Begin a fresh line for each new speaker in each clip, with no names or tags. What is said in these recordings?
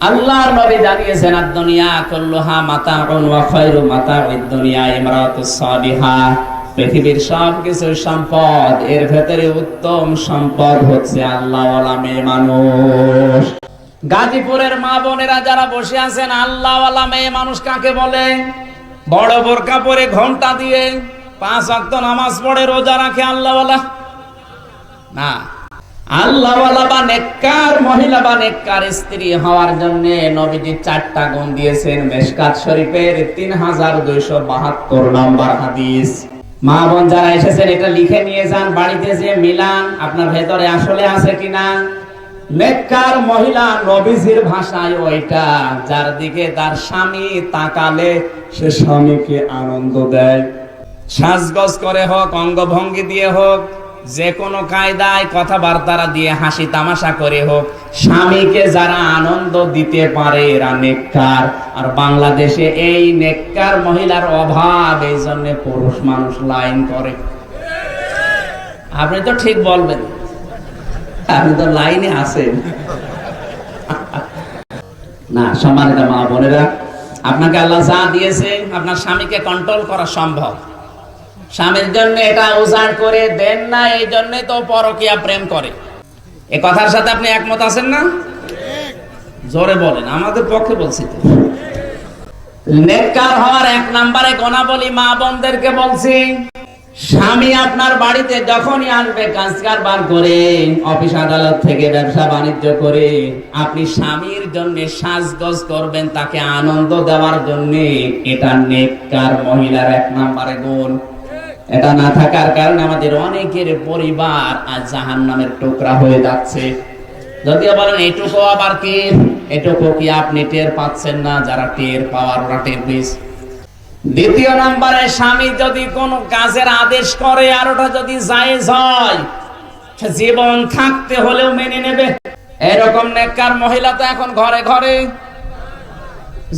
আল্লাহর নবী জানিয়েছেন ad-দুনিয়া কুল্লুহা মাতাউন ওয়া খায়রু মাতাউদ দুনিয়া সালিহা। পৃথিবীর সব কিছু সম্পদ, এর ভেতরে উত্তম সম্পদ হচ্ছে আল্লাহওয়ালা মেয়ে মানুষ। গাজীপুরের মা বোনেরা যারা বসে আছেন, আল্লাহওয়ালা মেয়ে মানুষ কাকে বলে? বড় বোরকা পরে ঘণ্টা দিয়ে পাঁচ ওয়াক্ত নামাজ পড়ে, রোজা রাখে আল্লাহওয়ালা? না। আপনার ভেতরে আসলে আছে কিনা? নেককার মহিলা নবীজির ভাষায় ওইটা, যার দিকে তার স্বামী তাকালে সে স্বামীকে আনন্দ দেয়। সাজগজ করে হোক, অঙ্গভঙ্গি দিয়ে হোক যে কোনো কায়দায় কথাবার্তারা দিয়ে হাসি তামাশা করে হোক, স্বামীকে যারা আনন্দ দিতে পারে এরা নেককার। আর বাংলাদেশে এই নেককার মহিলার অভাব, এই জন্য পুরুষ মানুষ লাইন করে। আপনি তো ঠিক বলবেন। আপনি তো লাইনে আছেন। না, সম্মানিত মা বোনেরা, আপনাকে আল্লাহ যা দিয়েছে আপনার স্বামীকে কন্ট্রোল করা সম্ভব। স্বামীর জন্য এটা উজাড় করে দেন না, এই জন্য তো পরকিয়া প্রেম করে। এ কথার সাথে আপনি একমত আছেন না? জোরে বলেন, আমাদের পক্ষে বলছি তো। নেককার হওয়ার এক নম্বরে মা বোনদেরকে বলছি, স্বামী আপনার বাড়িতে যখনই আসবে কাজ কারবার করে অফিস আদালত থেকে ব্যবসা বাণিজ্য করে আপনি স্বামীর জন্য সাজগজ করবেন, তাকে আনন্দ দেওয়ার জন্য। এটা নেককার মহিলার এক নম্বরে গুণ। এটা না থাকার কারণে আমাদের অনেকের পরিবার আজ জাহান নামের টুকরা হয়ে যাচ্ছে। যদিও বলেন, এটুকু আবার কি? এটুকু কি আপনি টের পাচ্ছেন না? যারা টের পাওয়ার, ওরা টের পেয়েছে। দ্বিতীয় নম্বরে, স্বামী যদি কোন কাজের আদেশ করে আর ওটা যদি জায়েজ হয় জীবন থাকতে হলেও মেনে নেবে। এরকম নেককার মহিলা তো এখন ঘরে ঘরে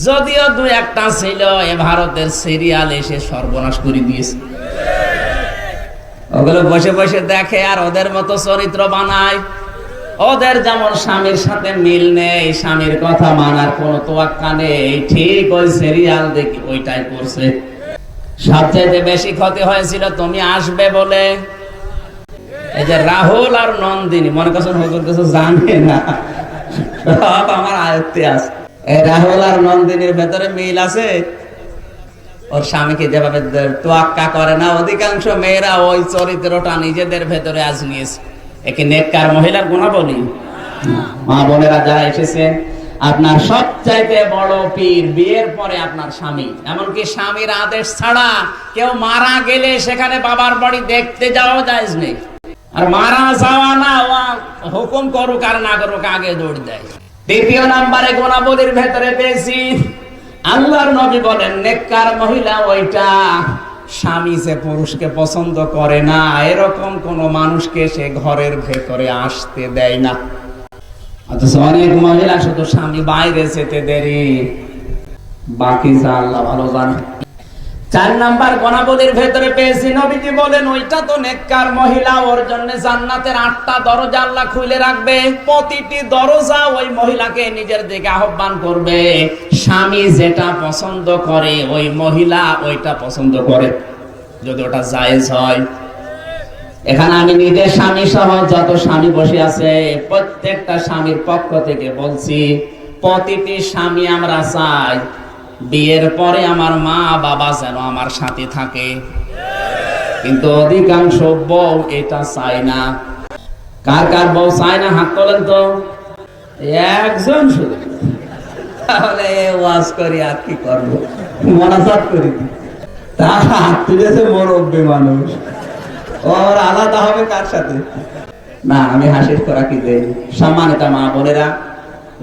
যদিও দু একটা ছিল, এ ভারতের সিরিয়াল এসে সর্বনাশ করে দিয়েছে। ওগুলো বসে বসে দেখে আর ওদের মতো চরিত্র বানায়। ওদের যেমন স্বামীর সাথে মিল নেই, স্বামীর কথা মানার কোনো তোয়াক্কা নেই, ঠিক ওই সিরিয়াল দেখি ওইটাই করছে। সবচাইতে বেশি ক্ষতি হয়েছিল, তুমি আসবে বলে। এই যে রাহুল আর নন্দিনী, মনে করছেন হুজুর কিছু জানে না। আমার আয়ত্তে আছে। রাহুল আর নন্দিনীর ভেতরে মিল আছে? ওর স্বামীকে যেভাবে তোয়াক্কা করে না, অধিকাংশ মেয়েরা ওই চরিত্রটা নিজেদের ভেতরে আজ নিয়েছে। একে নেককার মহিলার মা বোনেরা যারা আপনার সবচাইতে বড় পীর বিয়ের পরে আপনার স্বামী। এমনকি স্বামীর আদেশ ছাড়া কেউ মারা গেলে সেখানে বাবার বাড়ি দেখতে যাওয়া যায় নেই। আর মারা যাওয়া না হুকুম করুক আর না করুক, আগে দৌড় দেয়। তৃতীয় নাম্বারে গুণাবলীর ভেতরে পেয়েছি। আল্লাহর নবী বলেন, নেককার মহিলা ওইটা স্বামী যে পুরুষকে পছন্দ করে না, এরকম কোন মানুষকে সে ঘরের ভেতরে আসতে দেয় না। অথচ অনেক মহিলা শুধু স্বামী বাইরে যেতে দেরি। বাকি যা আল্লাহ ভালো জানে। চার নাম্বার গণাবলীর ভেতরে পেয়েছি। নবীজি বলেন, ওইটা তো নেককার মহিলা, ওর জন্য জান্নাতের আটটা দরজা আল্লাহ খুলে রাখবে। প্রতিটি দরজা ওই মহিলাকে নিজের দিকে আহ্বান করবে। স্বামী যেটা পছন্দ করে, ওই মহিলা ওইটা পছন্দ করে। যদি ওটা জায়েজ হয়। এখানে আমি নিজের স্বামী সহ যত স্বামী বসে আছে, প্রত্যেকটা স্বামীর পক্ষ থেকে বলছি, প্রতিটি স্বামী আমরা চাই বিয়ের পরে আমার মা বাবা যেন আমার সাথে থাকে। কিন্তু অধিকাংশ বউ এটা চায় না। কার কার বউ চায় না, হাত তোলেন তো। একজন শুধু। তাহলে ওয়াজ করি আর কি করব? মনাজাত করি। তার হাত তুলেছে মুরব্বী মানুষ। ওর আলাদা হবে কার সাথে? না, আমি হাসির করা কি দেই। সম্মানিত মা বোনেরা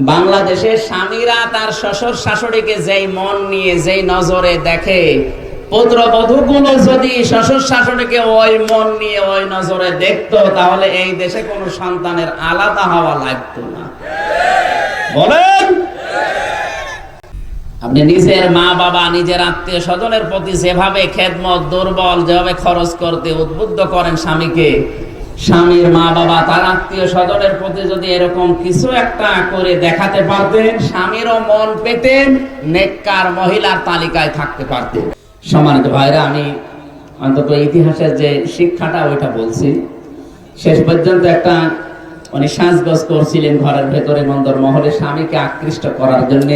বাংলাদেশের স্বামীরা তার শ্বশুর শাশুড়িকে যেই মন নিয়ে, যেই নজরে দেখে যদি শ্বশুর শাশুড়িকে ওই মন নিয়ে, ওই নজরে তাহলে এই দেশে কোনো সন্তানের আলাদা হওয়া লাগতো না। বলেন? আপনি নিজের মা বাবা, নিজের আত্মীয় স্বজনের প্রতি যেভাবে খেদমত, দুর্বল, যেভাবে খরচ করতে উদ্বুদ্ধ করেন স্বামীকে স্বামীর মা বাবা তার আত্মীয় স্বজনের প্রতি যদি এরকম কিছু একটা করে দেখাতে পারতেন, স্বামীরও মন পেতেন নেককার মহিলার তালিকায় থাকতে পারতেন। সম্মানিত ভাইরা, আমি অন্তত ইতিহাসের যে শিক্ষাটা, ওইটা বলছি। শেষ পর্যন্ত একটা, উনি সাজগোজ করছিলেন ঘরের ভেতরে মন্দর মহলে স্বামীকে আকৃষ্ট করার জন্য।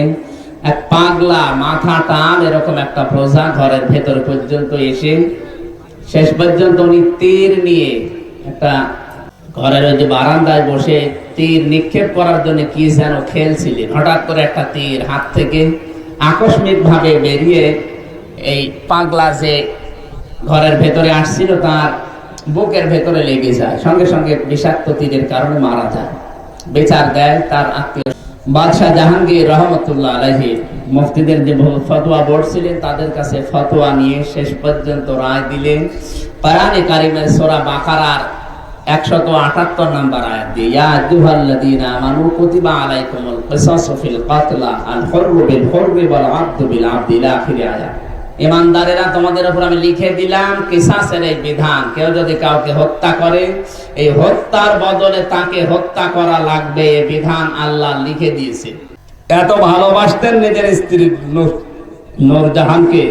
এক পাগলা মাথা টান এরকম একটা প্রজা ঘরের ভেতরে পর্যন্ত এসে, শেষ পর্যন্ত উনি তীর নিয়ে একটা ঘরের ওই যে বারান্দায় বসে তীর নিক্ষেপ করার জন্য কি যেন খেলছিলেন। হঠাৎ করে একটা তীর হাত থেকে আকস্মিক ভাবে বেরিয়ে এই পাগলা যে ঘরের ভেতরে আসছিল তার বুকের ভেতরে লেগে যায়। সঙ্গে সঙ্গে বিষাক্ত তীরের কারণে মারা যায়। বিচার দেয় তার আত্মীয় বাদশাহ জাহাঙ্গীর রহমতুল্লাহ আলহী মুফতিদের যে ফতোয়া বোর্ড ছিলেন তাদের কাছে ফতোয়া নিয়ে শেষ পর্যন্ত রায় দিলেন। পারানি কারিমের সোরা বাকারার একশত আটাত্তর নাম্বার আয়াত দিয়ে, ইয়া আইয়ুহাল্লাযীনা আমানু কুতিবা আলাইকুমুল কিসাসু ফিল কাতলা আল হুররু বিল হুররি ওয়াল আবদু বিল আবদি ইলা আখিরি আয়াত। ইমানদারেরা, তোমাদের উপর আমি লিখে দিলাম কিসাসের এই বিধান। কেউ যদি কাউকে হত্যা করে, এই হত্যার বদলে তাকে হত্যা করা লাগবে। এই বিধান আল্লাহ লিখে দিয়েছে। এত ভালোবাসতেন নিজের স্ত্রী নূরজাহানকে।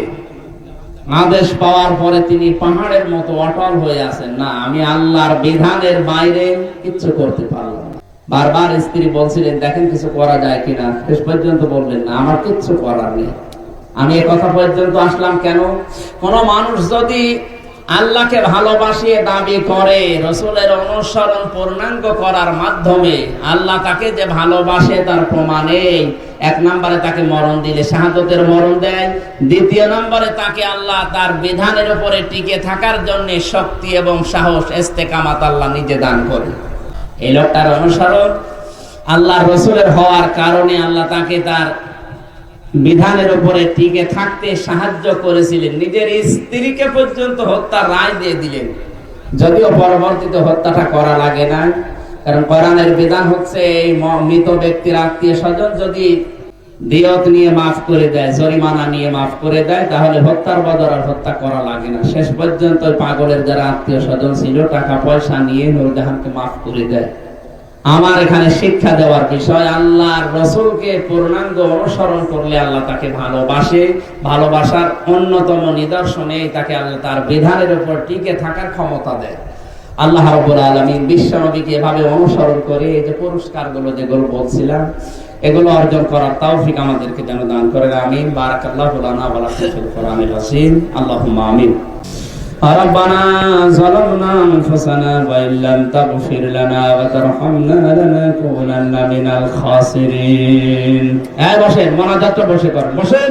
আদেশ পাওয়ার পরে তিনি পাহাড়ের মতো অটল হয়ে আছেন। না, আমি আল্লাহর বিধানের বাইরে কিচ্ছু করতে পারলাম বারবার স্ত্রী বলছিলেন, দেখেন কিছু করা যায় কিনা? শেষ পর্যন্ত বললেন, না, আমার কিচ্ছু করার নেই। আমি এ কথা পর্যন্ত আসলাম কেন? কোন মানুষ যদি আল্লাহকে ভালোবাসিয়ে দাবি করে, রসুলের অনুসরণ পূর্ণাঙ্গ করার মাধ্যমে আল্লাহ তাকে যে ভালোবাসে তার প্রমাণে এক নম্বরে তাকে মরণ দিলে শাহাদতের মরণ দেয়। দ্বিতীয় নম্বরে তাকে আল্লাহ তার বিধানের উপরে টিকে থাকার জন্য শক্তি এবং সাহস এস্তেকামাত আল্লাহ নিজে দান করে এই লোকটার অনুসরণ আল্লাহ রসুলের হওয়ার কারণে আল্লাহ তাকে তার বিধানের উপরে টিকে থাকতে সাহায্য করেছিলেন। নিজের স্ত্রীকে পর্যন্ত হত্যার রায় দিয়ে দিলেন। যদিও পরবর্তীতে হত্যাটা করা লাগে না। কারণ কোরআনের বিধান হচ্ছে এই মৃত ব্যক্তির আত্মীয় স্বজন যদি দিয়ত নিয়ে মাফ করে দেয়, জরিমানা নিয়ে মাফ করে দেয়, তাহলে হত্যার বদল আর হত্যা করা লাগে না। শেষ পর্যন্ত পাগলের যারা আত্মীয় স্বজন ছিল, টাকা, পয়সা নিয়ে মাফ করে দেয়। আমার এখানে শিক্ষা দেওয়ার বিষয়, আল্লাহর রসুলকে পূর্ণাঙ্গ অনুসরণ করলে আল্লাহ তাকে ভালোবাসে, ভালোবাসার অন্যতম নিদর্শনে তাকে আল্লাহ তার বিধানের উপর টিকে থাকার ক্ষমতা দেয়। আল্লাহ রব্বুল আলমিন বিশ্ব নবীকে এভাবে অনুসরণ করে এই যে পুরস্কারগুলো যেগুলো বলছিলাম এগুলো অর্জন করার তৌফিক আমাদেরকে যেন দান করে আমিন বারাকাল্লাহু লানা ওয়া লাকুম ফিল কোরআনিল হাসিন আল্লাহুম্মা আমিন ربنا ظلمنا انفسنا وان لم تغفر لنا وترحمنا لنكونن من الخاسرين এই বসেন মনাজাতটা বসে করেন বসেন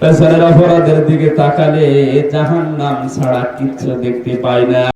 পেছনের অপরাধের দিকে তাকালে জাহান নাম ছাড়া কিচ্ছু দেখতে পাই না।